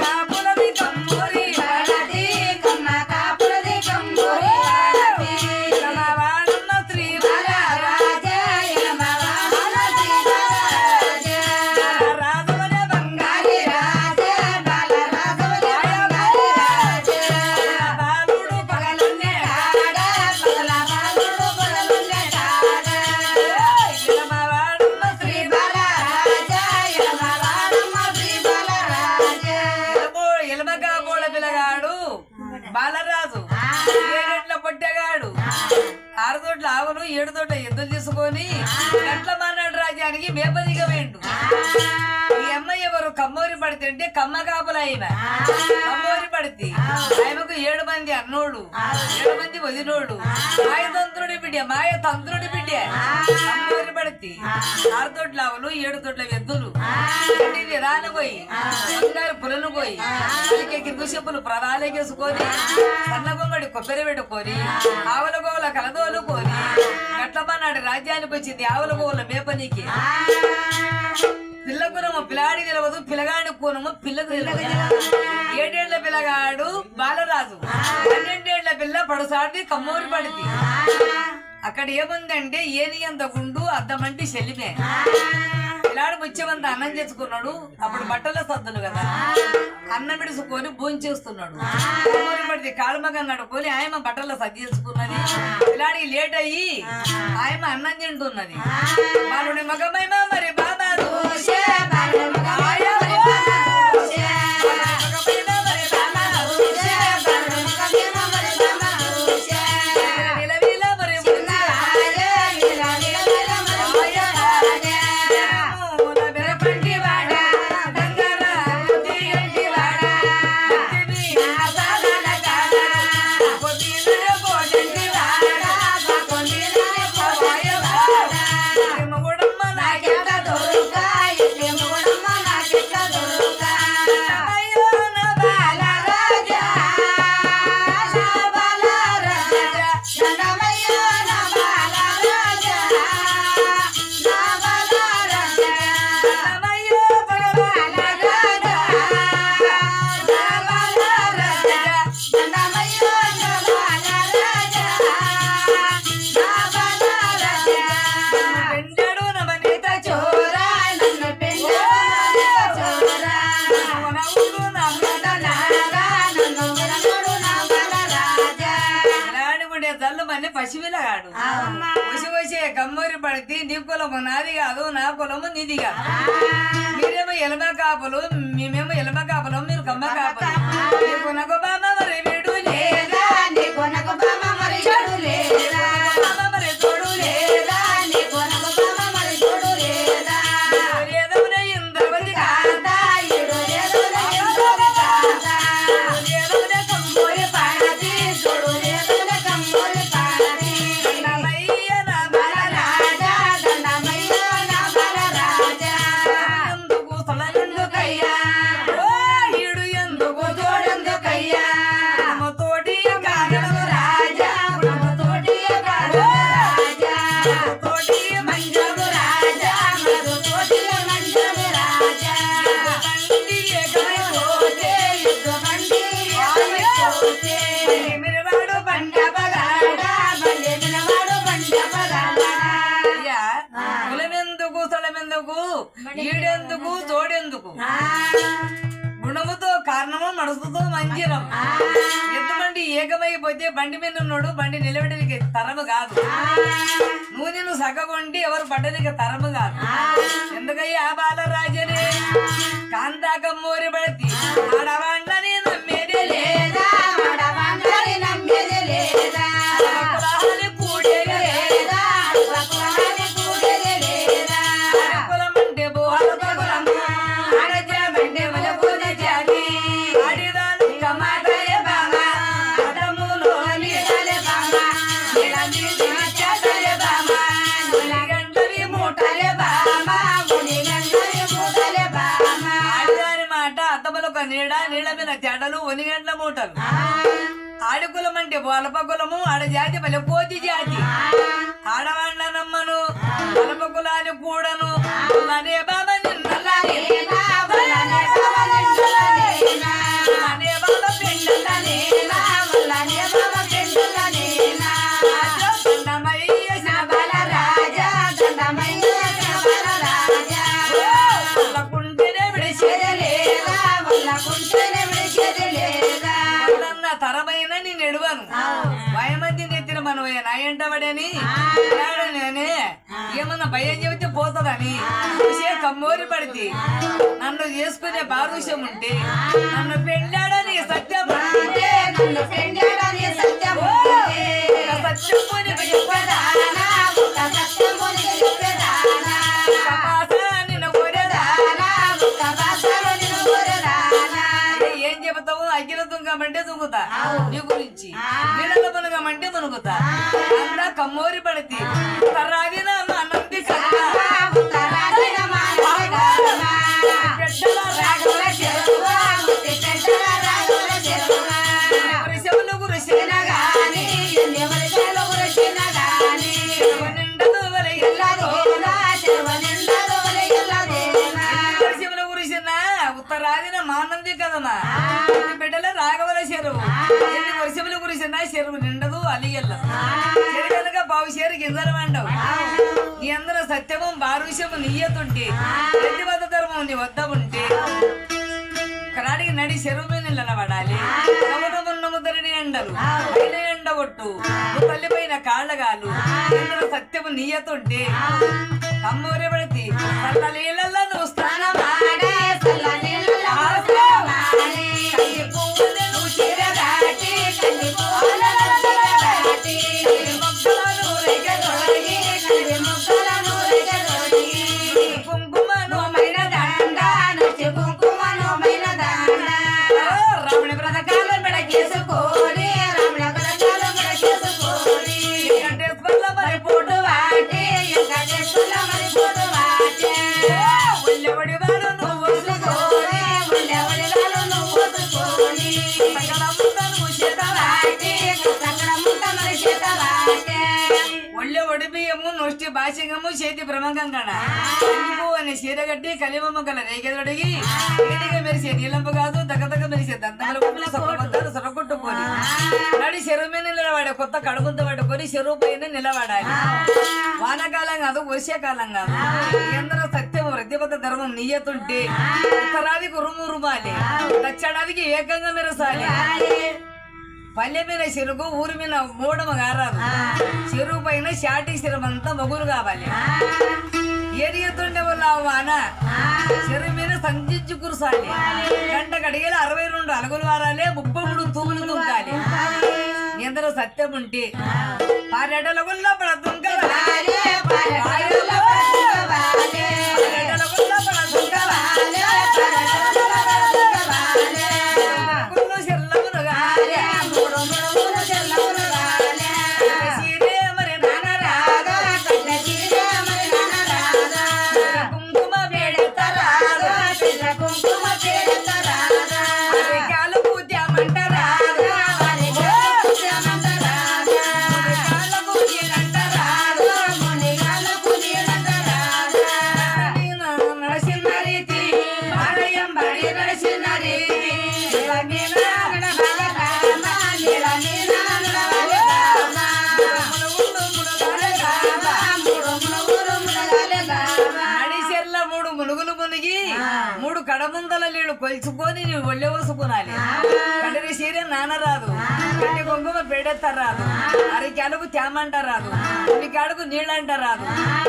కమ్మ ఎద్దులు తీసుకొని గట్ల మానాడు రాజ్యానికి మేపదిగ వేండు ఈ అమ్మాయి ఎవరు? కమ్మోరి పడితే అంటే కమ్మ కాపుల ఈమె. కమ్మోరి పడితే ఆమెకు ఏడు మంది అన్నోడు ఏడు మంది వదినోడు మాయ తంత్రుడి బిడ్డ మాయ తంత్రుడి బిడ్డ కమ్మోరి పడితే ఆరు తోట్ల ఆవులు ఏడు తోట్ల ఎద్దులు. ఇంటికి రాను పోయి బంగారు పులను పోయి కింద చెప్పులు ప్రదాలేకేసుకొని సన్న కొబ్బరి పెట్టుకొని ఆవుల గోవుల కలదోలుకొని గట్లమన్నాడు రాజ్యానికి వచ్చింది ఆవుల గోవుల మేపనీకి పిల్ల గురము పిల్లాడి నిలవదు పిల్లగాడి కూనము పిల్లకు ఏడేళ్ళ పిల్లగాడు బాలరాజు. పన్నెండేళ్ళ పిల్ల పడుసాడి కమ్మూరి పడింది అక్కడ ఏముందంటే ఏని అంత గుండు అద్దమంటి చెల్లిమే పిల్లాడు ముత్యమంత అన్నం చేసుకున్నాడు అప్పుడు బట్టల సద్దులు కదా. అన్నం విడుచుకొని భోజనం చేస్తున్నాడు. కమ్మూరి పడితే కాళ్ళమగం నడుకొని ఆయమ బట్టల సర్ది చేసుకున్నది పిల్లాడికి లేట్ అయ్యి ఆయమ అన్నం తింటున్నది. బాలుడి పసివిలగాడు వచ్చి వచ్చి గమ్మరి పడితే నీ కులము నాది కాదు నా కులము నీది కాదు. మీరేమో ఎలమ కాపులు మేమేమో ఎలమ కాపులం మీరు కమ్మ కాపులు కులమెందుకు స్థలమెందుకు ఈడెందుకు తోడెందుకు? గుణముతో కారణము మనసుతో మంచిరం. ఎంతమంది ఏకమైపోతే బండి మీద ఉన్నాడు బండి నిలబెట్టడానికి తరము కాదు. నువ్వు నేను సగగొండి ఎవరు పడ్డనికి తరము కాదు. ఎందుకయ్యా బాలరాజనే? కాంతాకమ్మూరి పడితే మీద చెడలు ఒనిగండ్ల మూటలు. ఆడకులం అంటే బోలప కులము ఆడ జాతి పల్లె కోతి జాతి. ఆడవాళ్ళ నమ్మను బలప కులాన్ని కూడను అనే ఎప్పుడన్నా తరమైనా నేను ఎడువాను. భయమతి నెత్తిన మనవయ్య నా ఎంటబడని నేనే ఏమన్నా భయం చెబితే పోతుందని కమ్మోరి పడితే. నన్ను చేసుకునే పారుష్యం ఉంటే నన్ను పెళ్ళాడని సత్యం నన్ను పెళ్ళాడని సత్యం గురించి. నీళ్ళ మునగమంటే మునుగుతా కమ్మోరి పడితే రాగిన కదమా ఎన్ని బిడ్డల రాగవల చెరువు ఎన్ని వర్షములు కురిసిన చెరువు నిండదు అలిగెల్ల చెరుగనక బావు చేరు గింజలు వండవు. నీ అందరూ సత్యము బారుష్యము నీయతుంటే ప్రతిబద్ధ ధర్మం నీ వద్ద ఉంటే కరాడికి నడి చెరువు మీద నిలబడాలి. ముద్దరిని ఎండలు పైన ఎండగొట్టు తల్లి పైన కాళ్ళగాలు ఇందులో సత్యము నీయతుంటే కమ్మూరి పడితే నొష్టి భాషికము చేతి బ్రహ్మకం కడ? ఎందుకు అని చీరగట్టి కలిమమ్మ గల రేగెదొడిగి ఏడిగా మెరిసే నీలంపు కాదు దగ్గదగ్గ మెరిసే దంతాలు కొట్టులు సొప్పబద్దాలు సొరగొట్టుకొని నడి చెరువు మీద నిలబడే కొత్త కడుగుంత పట్టుకొని చెరువు పైన నిలబడాలి. వానకాలం కాదు వర్షాకాలం కాదు. ఎందరో ప్రతిపద ధర్మం నీయతుంటే ఉత్తరాదికి ఉరుము రుమాలి దక్షిణాదికి ఏకంగా మెరసాలి. పల్లె మీద చెరుకు ఊరి మీద మూడమ గారాదు. చెరువు పైన షాటి శిరమంతా మొగులు కావాలి. ఏది ఎత్తుండే వాళ్ళ వాన? చెరువు మీద సంధించి కురసాలి. గంట కడిగేలు అరవై రెండు అలుగులు వారాలే ముప్పై మూడు తూములు తుంకాలి. ఎందరో సత్యం ఉంటే పారెడల గుల్ల పడ కడముందల నీళ్ళు కొలుచుకొని నీవు ఒళ్ళె పోసుకునాలి కంటిని సీర నానరాదు. కంటి కుంకుమ పెడెత్తరాదు. అరికి అడుగు తేమంటారాదు. ఇంటికి అడుగు నీళ్ళంటారాదు.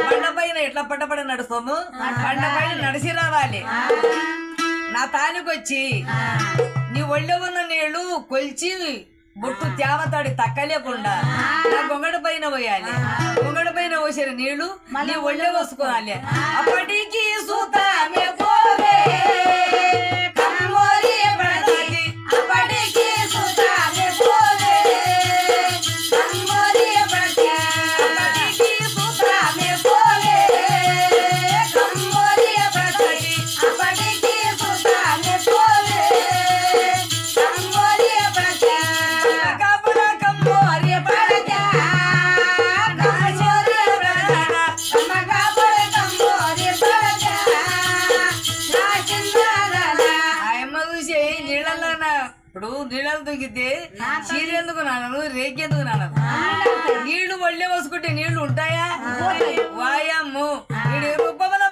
బండ పైన ఎట్లా పట్టపడి నడుస్తాము? బండ పైన నడిచి రావాలి. నా తానికొచ్చి నీ ఒళ్ళో ఉన్న నీళ్ళు కొలిచి బొట్టు తేమతాడి తక్కలేకుండా నా గొంగడి పైన పోయాలి. గొంగడి పైన పోసిన నీళ్ళు నీ ఒళ్ళో పోసుకోవాలి. అప్పటికి సూతామే నీళ్ళు తగ్గితే చీర ఎందుకు నానను రేకెందుకు నానను? నీళ్ళు మళ్ళీ వసుకుంటే నీళ్ళు ఉంటాయా? వాయమ్ము. రూపంలో